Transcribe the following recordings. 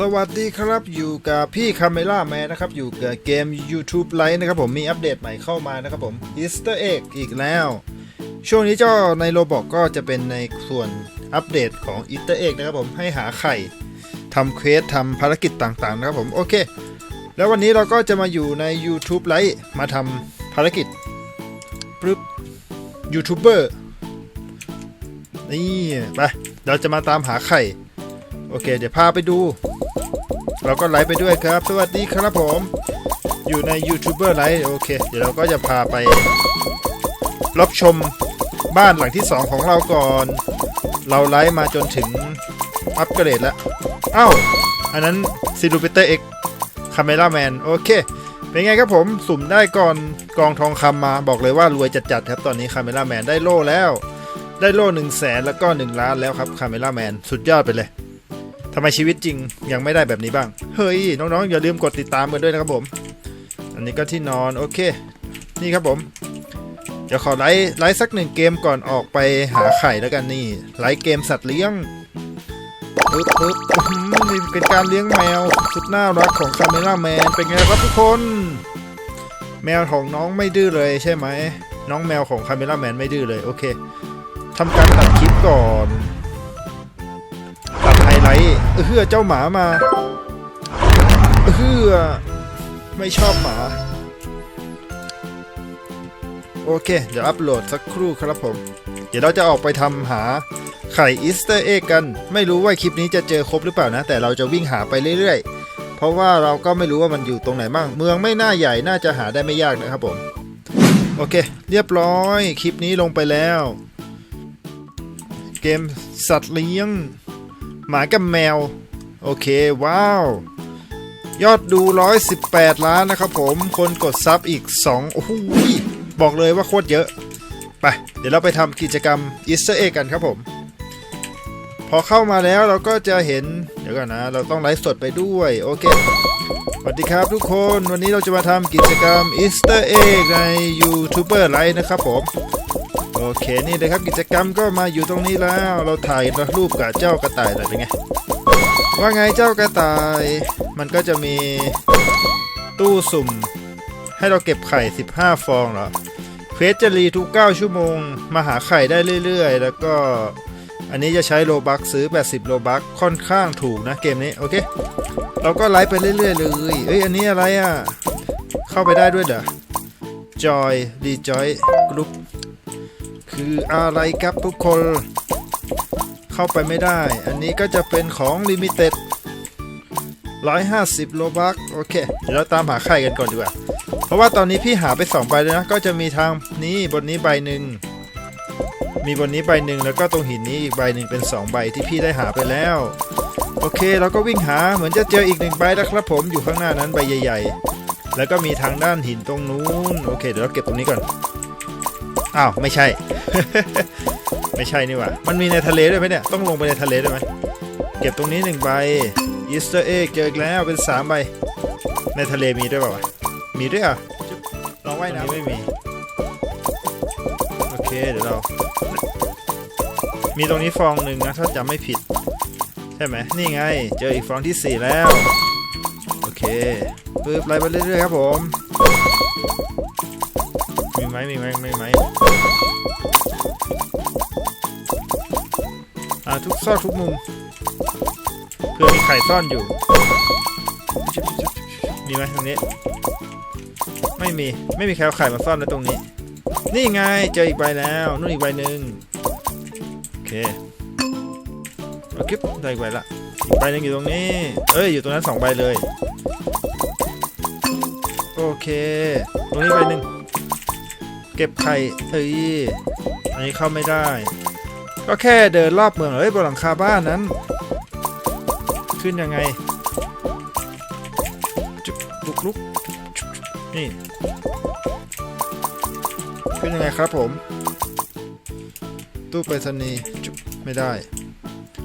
สวัสดีครับอยู่กับพี่คาเมล่าแมนนะครับ อยู่กับเกม YouTube Lite นะครับผมมีอัปเดตใหม่เข้ามานะครับผม Easter Egg อีกแล้ว ช่วงนี้เจ้าในโรบอกก็จะเป็นในส่วนอัปเดตของ Easter Egg นะครับผมให้หาไข่ทำเควสทำภารกิจต่างๆ นะครับผม โอเค แล้ววันนี้เราก็จะมาอยู่ใน YouTube Lite มาทำภารกิจ ปึ๊บยูทูบเบอร์นี่ไปเราจะมาตามหาไข่ โอเค เดี๋ยวพาไปดู เราก็ไลฟ์ไปด้วยครับ สวัสดีครับผม อยู่ในยูทูบเบอร์ไลฟ์โอเค เดี๋ยวเราก็จะพาไป รับชมบ้านหลังที่ 2 ของเราก่อน เราไลฟ์มาจนถึงอัปเกรดแล้ว เอ้า อันนั้นซิลูเปเตอร์เอ็กคาเมล่าแมนโอเค เป็นไงครับผมสุ่มได้ก่อนกองทองคำมาบอกเลยว่ารวยจัดๆครับตอนนี้คาเมล่าแมนได้โล่แล้ว ได้โล่1 0 0 0 0แสนแล้วก็ 1 ล้านแล้วครับคาเมล่าแมนสุดยอดไปเลยทำไมชีวิตจริงยังไม่ได้แบบนี้บ้าง เฮ้ย น้องๆ อย่าลืมกดติดตามกันด้วยนะครับผม อันนี้ก็ที่นอนโอเค นี่ครับผม เดี๋ยวขอไลฟ์ไลฟ์สักหนึ่งเกมก่อนออกไปหาไข่แล้วกันนี่ไลฟ์เกมสัตว์เลี้ยง ปึ๊บปึ๊บนี่เป็นการเลี้ยงแมว สุดน่ารักของคาเมล่าแมนเป็นไงครับทุกคน แมวของน้องไม่ดื้อเลยใช่ไหม น้องแมวของคาเมล่าแมนไม่ดื้อเลยโอเคทำการตัดคลิปก่อนตัดไฮไลท์เออเจ้าหมามาเออไม่ชอบหมาโอเค เดี๋ยวอัปโหลดสักครู่ครับผม เดี๋ยวเราจะออกไปทำหา ไข่อีสเตอร์เอ็กกัน ไม่รู้ว่าคลิปนี้จะเจอครบหรือเปล่านะ แต่เราจะวิ่งหาไปเรื่อยๆ เพราะว่าเราก็ไม่รู้ว่ามันอยู่ตรงไหนบ้างเมืองไม่น่าใหญ่น่าจะหาได้ไม่ยากนะครับผม โอเค เรียบร้อยคลิปนี้ลงไปแล้ว เกมสัตว์เลี้ยง หมากับแมว โอเค ว้าว ยอดดู 118 ล้านนะครับผม คนกดซับอีก 2 โอ้โหยบอกเลยว่าโคตรเยอะ ไป เดี๋ยวเราไปทำกิจกรรม Easter Egg กันครับผม พอเข้ามาแล้วเราก็จะเห็น เดี๋ยวก่อนนะ เราต้องไลฟ์สดไปด้วย โอเค สวัสดีครับทุกคน วันนี้เราจะมาทำกิจกรรม Easter Egg ใน YouTuber Live นะครับผม โอเค นี่เลยครับกิจกรรมก็มาอยู่ตรงนี้แล้ว เราถ่ายรูปกับเจ้ากระต่ายหน่อยเป็นไง ว่าไงเจ้ากระต่าย มันก็จะมีตู้สุ่ม ให้เราเก็บไข่ 15 ฟองเหรอเควสจะรีทุก 9 ชั่วโมง มาหาไข่ได้เรื่อย ๆ แล้วก็ อันนี้จะใช้โลบักซื้อ 80 โลบักค่อนข้างถูกนะเกมนี้ โอเค เราก็ไลฟ์ไปเรื่อยๆเลย เอ้ย อันนี้อะไรอะ เข้าไปได้ด้วยเหรอ Joy Rejoy Group คืออะไรครับทุกคน เข้าไปไม่ได้ อันนี้ก็จะเป็นของ Limited 150 โลบักโอเค เดี๋ยวเราตามหาไข่กันก่อนดีกว่า เพราะว่าตอนนี้พี่หาไป 2 ใบเลยนะ ก็จะมีทางนี้บนนี้ใบหนึ่ง มีบนนี้ใบหนึ่งแล้วก็ตรงหินนี้อีกใบหนึ่งเป็น 2 ใบที่พี่ได้หาไปแล้ว โอเคเราก็วิ่งหาเหมือนจะเจออีกหนึ่งใบนะครับผมอยู่ข้างหน้านั้นใบใหญ่ ๆ แล้วก็มีทางด้านหินตรงนู้นโอเคเดี๋ยวเราเก็บตรงนี้ก่อนอ้าวไม่ใช่ ไม่ใช่นี่หว่ามันมีในทะเลด้วยไหมเนี่ยต้องลงไปในทะเลด้วยไหมเก็บตรงนี้หนึ่งใบอีสเตอร์เอ็กเจออีกแล้วเป็นสามใบในทะเลมีด้วยเปล่าวะมีด้วยเหรอะลองว่ายน้ำไม่มีโอเคเดี๋ยวเรา มีตรงนี้ฟองหนึ่งนะถ้าจำไม่ผิด ใช่ไหมนี่ไง เจออีกฟองที่สี่แล้ว โอเคปึ๊บไล่ไปเรื่อยๆครับผม มีไหมมีไหมมีไหมอ่าทุกซอกทุกมุมเพื่อมีไข่ซ่อนอยู่ มีไหมตรงนี้ ไม่มี ไม่มีใครเอาไข่มาซ่อนแล้วตรงนี้ นี่ไง เจออีกใบแล้ว นู่นอีกใบหนึ่ง เคโอเคได้อีกใบละอีกใบหนึ่งอยู่ตรงนี้ เอ้ยอยู่ตรงนั้นสองใบเลย โอเค ตรงนี้ใบหนึ่งเก็บไข่เอ้ยอันนี้เข้าไม่ได้ ก็แค่เดินรอบเมืองเอ้ยบนหลังคาบ้านนั้น ขึ้นยังไงจุบลุกลุกนี่ ขึ้นยังไงครับผม ตู้ไปรษณีย์จุบไม่ได้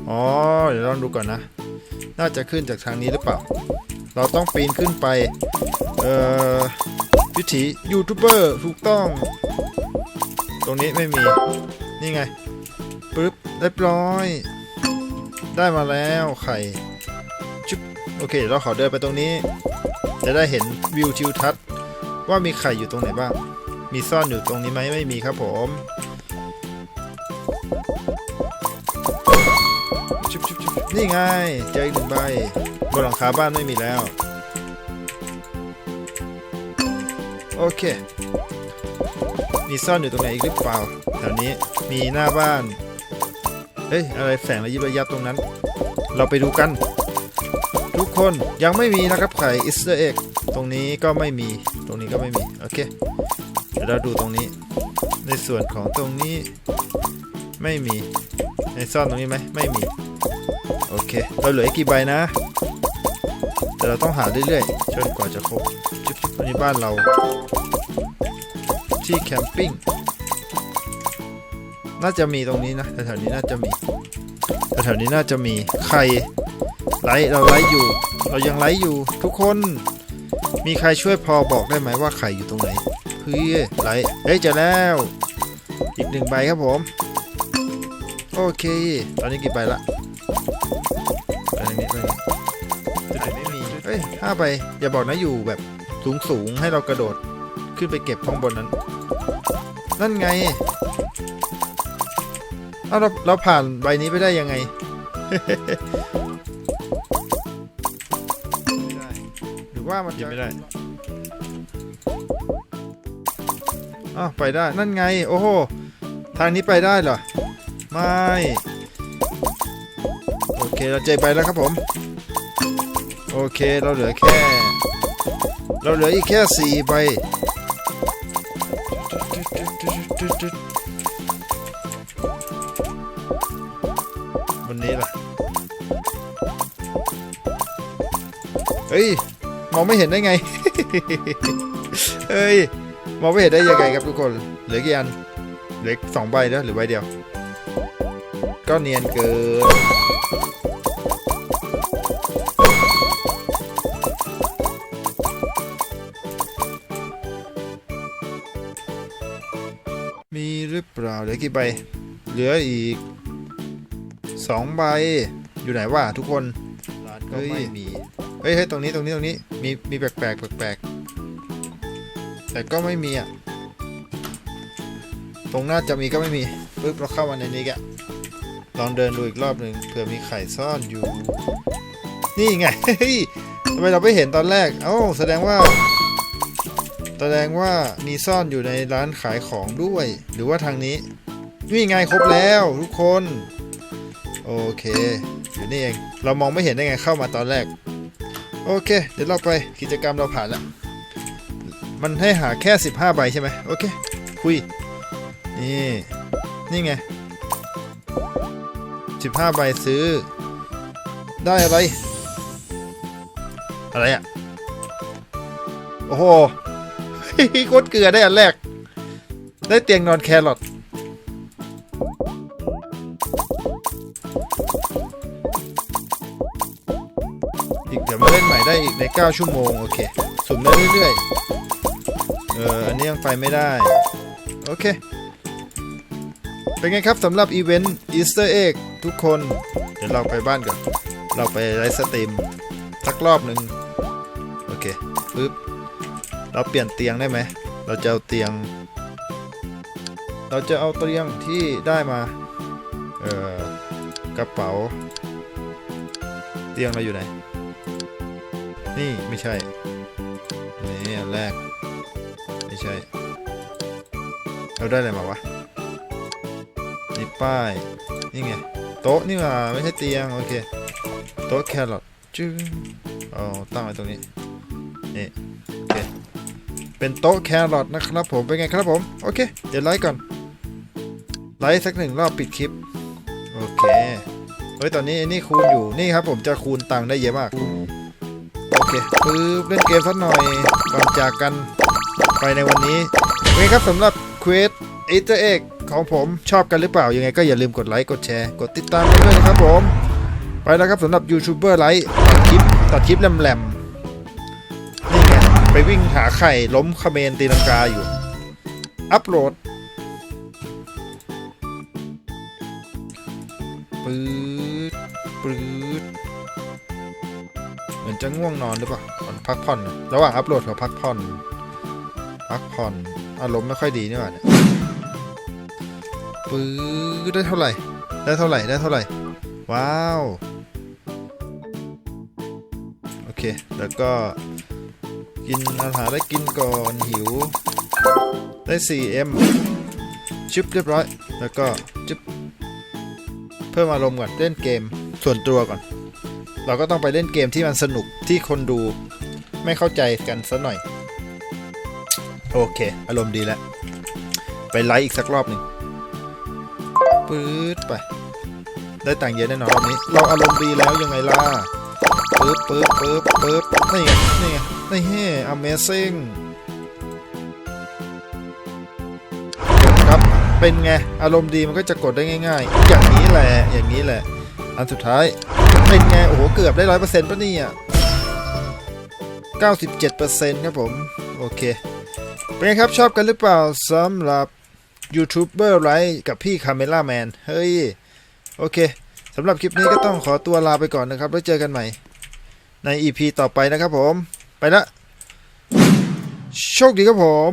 อ๋อ เดี๋ยวลองดูก่อนนะ น่าจะขึ้นจากทางนี้หรือเปล่า เราต้องปีนขึ้นไป เอ่อวิถียูทูบเบอร์ถูกต้อง ตรงนี้ไม่มี นี่ไงปึ๊บเรียบร้อย ได้มาแล้วไข่ชุบโอเค เราขอเดินไปตรงนี้ จะได้เห็นวิวทิวทัศน์ว่ามีไข่อยู่ตรงไหนบ้าง มีซ่อนอยู่ตรงนี้ไหมไม่มีครับผม นี่ไงเจออีกหนึ่งใบบนหลังคาบ้านไม่มีแล้ว โอเค มีซ่อนอยู่ตรงไหนอีกหรือเปล่าแถวนี้มีหน้าบ้านเฮ้ยอะไรแสงระยิบระยับตรงนั้น เราไปดูกัน ทุกคนยังไม่มีนะครับไข่อิสเตอร์เอ็กตรงนี้ก็ไม่มีตรงนี้ก็ไม่มี โอเค เดี๋ยวเราดูตรงนี้ ในส่วนของตรงนี้ไม่มี ในซ่อนตรงนี้ไหมไม่มี โอเค เราเหลืออีกกี่ใบนะ แต่เราต้องหาเรื่อยๆจนกว่าจะครบจุดๆอันนี้บ้านเรา ที่แคมปิ้งน่าจะมีตรงนี้นะแถวๆนี้น่าจะมีแถวๆนี้น่าจะมีใครไลฟ์เราไลฟ์อยู่ เรายังไลฟ์อยู่ทุกคน มีใครช่วยพอบอกได้ไหมว่าไข่อยู่ตรงไหนเฮ้ยไลฟ์เฮ้ยจอแล้ว อีกหนึ่งใบครับผม โอเค ตอนนี้กี่ใบละ ไม่มีเฮ้ยห้าใบอย่าบอกนะอยู่แบบสูงสูงๆให้เรากระโดดขึ้นไปเก็บข้างบนนั้น นั่นไงเอาเราเราผ่านใบนี้ไปได้ยังไงไม่ได้หรือว่ามันจะไม่ได้อ้าวไปได้นั่นไง โอ้โหทางนี้ไปได้เหรอ ไม่ โอเคเราเจอใบแล้วครับผม โอเคเราเหลือแค่ เราเหลืออีกแค่สี่ใบวันนี้ล่ะ เฮ้ย มองไม่เห็นได้ไง เฮ้ย มองไม่เห็นได้ยังไงครับทุกคน เหลือกี่อัน เหลือสองใบแล้วหรือใบเดียว ก็เนียนเกิน ล่าเหลือกี่ใบ เหลืออีกสองใบ อยู่ไหนวะทุกคนร้านก็ไม่มีเฮ้ยเฮ้ยตรงนี้ตรงนี้ตรงนี้ มีมีแปลกแปลกแปลกแปลกแต่ก็ไม่มีอะ ตรงหน้าจะมีก็ไม่มีปึ๊บเราเข้ามาในนี้แกลองเดินดูอีกรอบหนึ่งเผื่อมีไข่ซ่อนอยู่ นี่ไงเฮ้ยทำไมเราไม่เห็นตอนแรก เอ้าแสดงว่า แสดงว่ามีซ่อนอยู่ในร้านขายของด้วย หรือว่าทางนี้ นี่ไงครบแล้วทุกคน โอเคอยู่นี่เอง เรามองไม่เห็นได้ไงเข้ามาตอนแรก โอเค เดี๋ยวเราไปกิจกรรมเราผ่านแล้วมันให้หาแค่ 15 ใบใช่ไหมโอเค คุย นี่ นี่ไง 15 ใบซื้อ ได้อะไร อะไรอะ่ะ โอ้โห โคตรเกลือได้อันแรก ได้เตียงนอนแครอทอีกเดี๋ยวมาเล่นใหม่ได้อีกใน 9 ชั่วโมง โอเค สุ่มได้เรื่อยๆ เออ อันนี้ยังไปไม่ได้ โอเค เป็นไงครับสำหรับอีเวนต์ Easter Egg ทุกคน เดี๋ยวเราไปบ้านก่อน เราไปไลฟ์สตรีมสักรอบหนึ่งโอเคปึ๊บ เราเปลี่ยนเตียงได้ไหม เราจะเอาเตียง เราจะเอาเตียงที่ได้มา เอ่อ กระเป๋า เตียงเราอยู่ไหน นี่ไม่ใช่ นี่อันแรก ไม่ใช่ เราได้อะไรมาวะนี่ป้าย นี่ไง โต๊ะนี่ว่าไม่ใช่เตียง โอเค โต๊ะแครอทจึ้งเอาตั้งไว้ตรงนี้นี่ เป็นโต๊ะแครอทนะครับผมเป็นไงครับผม โอเค เดี๋ยวไลค์ก่อน ไลค์สักหนึ่งรอบปิดคลิป โอเค เฮ้ย ตอนนี้ไอ้นี่คูณอยู่นี่ครับผมจะคูณตังค์ได้เยอะมาก โอเคปึ๊บเล่นเกมสักหน่อยก่อนจากกันไปในวันนี้เป็นไงครับสำหรับเควสอีเตอร์เอ็กของผมชอบกันหรือเปล่า ยังไงก็อย่าลืมกดไลค์กดแชร์กดติดตามด้วยนะครับผม ไปแล้วครับสำหรับยูทูบเบอร์ไลค์ตัดคลิปตัดคลิปแหลมๆ ไปวิ่งหาไข่ล้มขเมนตีลังกาอยู่ อัพโหลดปื๊ดปื๊ดเหมือนจะง่วงนอนหรือเปล่าพักผ่อน ระหว่างอัพโหลดกับพักผ่อน พักผ่อน อารมณ์ไม่ค่อยดีนี่หว่าเนี่ยปื๊ดได้เท่าไหร่ ได้เท่าไหร่ ได้เท่าไหร่ ว้าว โอเค แล้วก็ กินอาหารได้กินก่อนหิว ได้ 4M ชิปเรียบร้อย แล้วก็จิบเพิ่มอารมณ์ก่อนเล่นเกมส่วนตัวก่อน เราก็ต้องไปเล่นเกมที่มันสนุกที่คนดูไม่เข้าใจกันสัหน่อย โอเค อารมณ์ดีแล้ว ไปไลฟ์อีกสักรอบหนึ่งปื๊ดไป ได้ตังเยอะแน่นอนรอบนี้ เราอารมณ์ดีแล้วยังไงล่ะ ปึ๊บปึ๊บปึ๊บปึ๊บ นี่ไงนี่ไงนี่เฮ้ amazing ครับเป็นไง อารมณ์ดีมันก็จะกดได้ง่ายๆ อย่างนี้แหละอย่างนี้แหละ อันสุดท้าย เป็นไง โอ้โห เกือบได้ร้อยเปอร์เซ็นต์ป่ะเนี่ยเก้าสิบเจ็ดเปอร์เซ็นต์ครับผม โอเค เป็นไงครับชอบกันหรือเปล่าสำหรับยูทูบเบอร์ไรกับพี่คาเมล่าแมน เฮ้ย โอเคสำหรับคลิปนี้ก็ต้องขอตัวลาไปก่อนนะครับ แล้วเจอกันใหม่ ใน EP ต่อไปนะครับผม ไปละ โชคดีครับผม